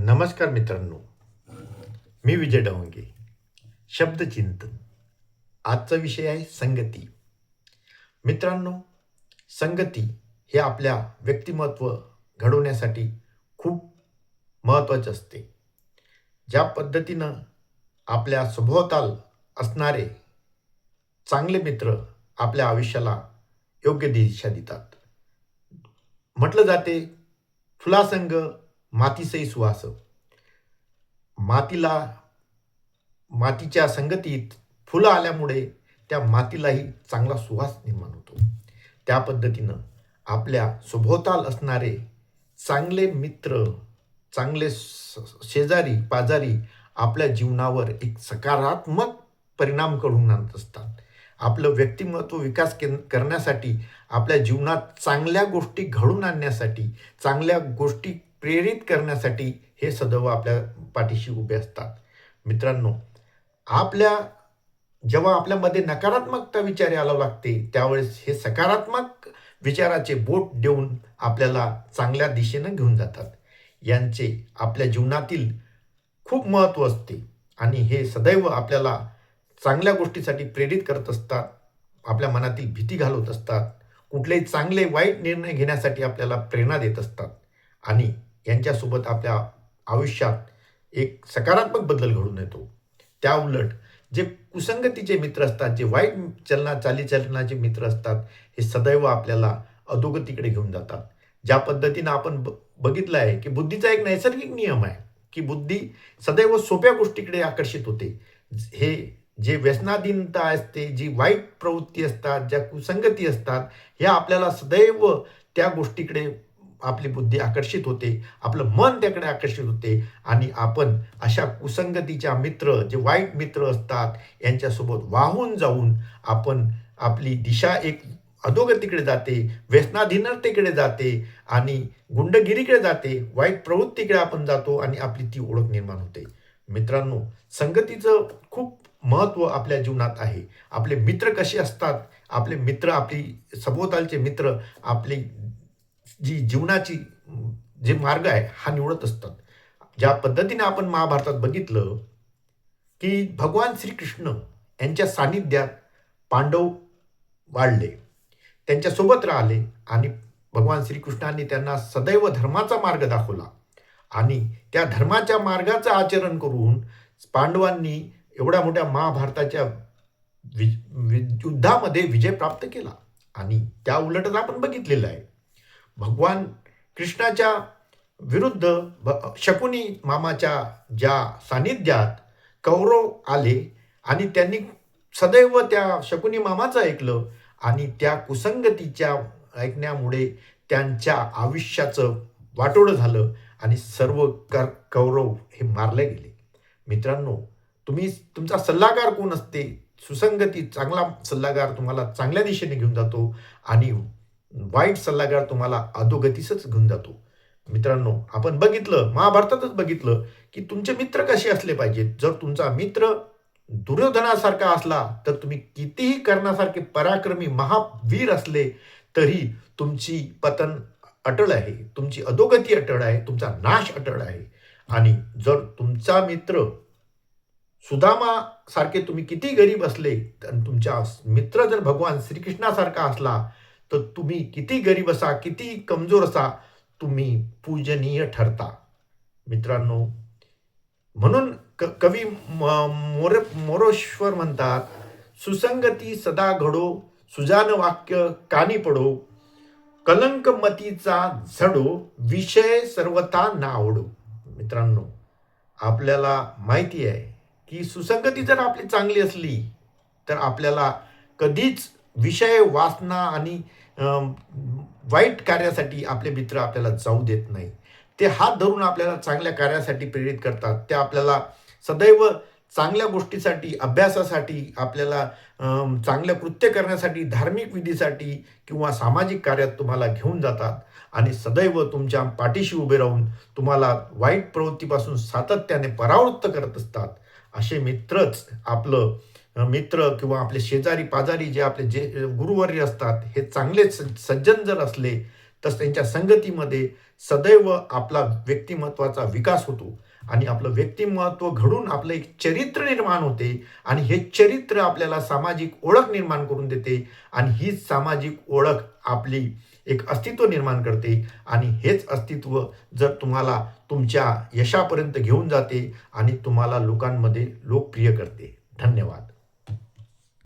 नमस्कार मित्रांनो. मी विजय डवंगे. शब्दचिंतन आजचा विषय आहे संगती. मित्रांनो संगती हे आपल्या व्यक्तिमत्व घडवण्यासाठी खूप महत्त्वाचे असते. ज्या पद्धतीनं आपल्या सभोवताल असणारे चांगले मित्र आपल्या आयुष्याला योग्य दिशा देतात. म्हटलं जाते फुलासंग मातीसही सुवास मातीला मातीच्या संगतीत फुलं आल्यामुळे त्या मातीलाही चांगला सुवास निर्माण होतो. त्या पद्धतीनं आपल्या सभोवताल असणारे चांगले मित्र चांगले स- शेजारी पाजारी आपल्या जीवनावर एक सकारात्मक परिणाम करून आणत असतात. आपलं व्यक्तिमत्व विकास के करण्यासाठी आपल्या जीवनात चांगल्या गोष्टी घडून आणण्यासाठी चांगल्या गोष्टी प्रेरित करण्यासाठी हे सदैव आपल्या पाठीशी उभे असतात. मित्रांनो आपल्या जेव्हा आपल्यामध्ये नकारात्मकता विचार यायला लागते त्यावेळेस हे सकारात्मक विचाराचे बोट देऊन आपल्याला चांगल्या दिशेनं घेऊन जातात. यांचे आपल्या जीवनातील खूप महत्त्व असते आणि हे सदैव आपल्याला चांगल्या गोष्टीसाठी प्रेरित करत असतात आपल्या मनातील भीती घालवत असतात कुठलेही चांगले वाईट निर्णय घेण्यासाठी आपल्याला प्रेरणा देत असतात आणि यांच्यासोबत आपल्या आयुष्यात एक सकारात्मक बदल घडून येतो. त्या उलट जे कुसंगतीचे मित्र असतात जे वाईट चलना चालीचलनाचे मित्र असतात हे सदैव आपल्याला अधोगतीकडे घेऊन जातात. ज्या पद्धतीनं आपण ब बघितलं आहे की बुद्धीचा एक नैसर्गिक नियम आहे की बुद्धी सदैव सोप्या गोष्टीकडे आकर्षित होते. हे जे व्यसनाधीनता असते जी वाईट प्रवृत्ती असतात ज्या कुसंगती असतात ह्या आपल्याला सदैव त्या गोष्टीकडे आपली बुद्धी आकर्षित होते आपलं मन त्याकडे आकर्षित होते आणि आपण अशा कुसंगतीच्या मित्र जे वाईट मित्र असतात यांच्यासोबत वाहून जाऊन आपण आपली दिशा एक अधोगतीकडे जाते व्यसनाधीनतेकडे जाते आणि गुंडगिरीकडे जाते वाईट प्रवृत्तीकडे आपण जातो आणि आपली ती ओळख निर्माण होते. मित्रांनो संगतीचं खूप महत्त्व आपल्या जीवनात आहे. आपले मित्र कसे असतात? आपले मित्र आपली सभोवतालचे मित्र आपली जी जीवनाची जे मार्ग आहे हा निवडत असतात. ज्या पद्धतीने आपण महाभारतात बघितलं की भगवान श्रीकृष्ण यांच्या सानिध्यात पांडव वाढले. त्यांच्यासोबत राहिले आणि भगवान श्रीकृष्णांनी त्यांना सदैव धर्माचा मार्ग दाखवला. आणि त्या धर्माच्या मार्गाचं आचरण करून पांडवांनी एवढ्या मोठ्या महाभारताच्या वि वि युद्धामध्ये विजय प्राप्त केला. आणि त्या उलटच आपण बघितलेलं आहे. भगवान कृष्णाच्या विरुद्ध भ- शकुनी मामाच्या ज्या सानिध्यात कौरव आले आणि त्यांनी सदैव त्या शकुनी मामाचं ऐकलं आणि त्या कुसंगतीच्या ऐकण्यामुळे त्यांच्या आयुष्याचं वाटोळं झालं आणि सर्व कर कौरव हे मारले गेले. मित्रांनो तुम्ही तुमचा सल्लागार कोण असते? सुसंगती चांगला सल्लागार तुम्हाला चांगल्या दिशेने घेऊन जातो आणि वाईट सल्लागार तुम्हाला अधोगतीसच घेऊन जातो. मित्रांनो आपण बघितलं महाभारतातच बघितलं की तुमचे मित्र कसे असले पाहिजेत? जर तुमचा मित्र दुर्योधनासारखा असला तर तुम्ही कितीही करण्यासारखे पराक्रमी महावीर असले तरी तुमची पतन अटळ आहे. तुमची अधोगती अटळ आहे. तुमचा नाश अटळ आहे. आणि जर तुमचा मित्र सुदामा सारखे तुम्ही किती गरीब असले तर तुमचा मित्र जर भगवान श्रीकृष्णासारखा असला तर तुम्ही किती गरीब असा किती कमजोर असा तुम्ही पूजनीय ठरता. मित्रांनो म्हणून क कवी म- मोर मोरेश्वर म्हणतात सुसंगती सदा घडो सुजान वाक्य कानी पडो कलंक मतीचा झडो विषय सर्वथा ना आवडो मित्रांनो आपल्याला माहिती आहे की सुसंगती जर आपली चांगली असली तर आपल्याला कधीच विषय वासना आणि वाईट कार्यासाठी आपले मित्र आपल्याला जाऊ देत नाही. ते हात धरून आपल्याला चांगल्या कार्यासाठी प्रेरित करतात. ते आपल्याला सदैव चांगल्या गोष्टीसाठी अभ्यासासाठी आपल्याला चांगलं कृत्य करण्यासाठी धार्मिक विधीसाठी किंवा सामाजिक कार्यात तुम्हाला घेऊन जातात आणि सदैव तुमच्या पाठीशी उभे राहून तुम्हाला वाईट प्रवृत्तीपासून सातत्याने परावृत्त करत असतात. असे मित्रच आपलं मित्र किंवा आपले शेजारी पाजारी जे आपले जे गुरुवर्य असतात हे चांगले सज्जन जर असले तर त्यांच्या संगतीमध्ये सदैव आपला व्यक्तिमत्वाचा विकास होतो. आणि आपलं व्यक्तिमत्व घडून आपलं एक चरित्र निर्माण होते आणि हे चरित्र आपल्याला सामाजिक ओळख निर्माण करून देते आणि ही सामाजिक ओळख आपली एक अस्तित्व निर्माण करते. आणि हेच अस्तित्व जर तुम्हाला तुमच्या यशापर्यंत घेऊन जाते आणि तुम्हाला लोकांमध्ये लोकप्रिय करते. धन्यवाद.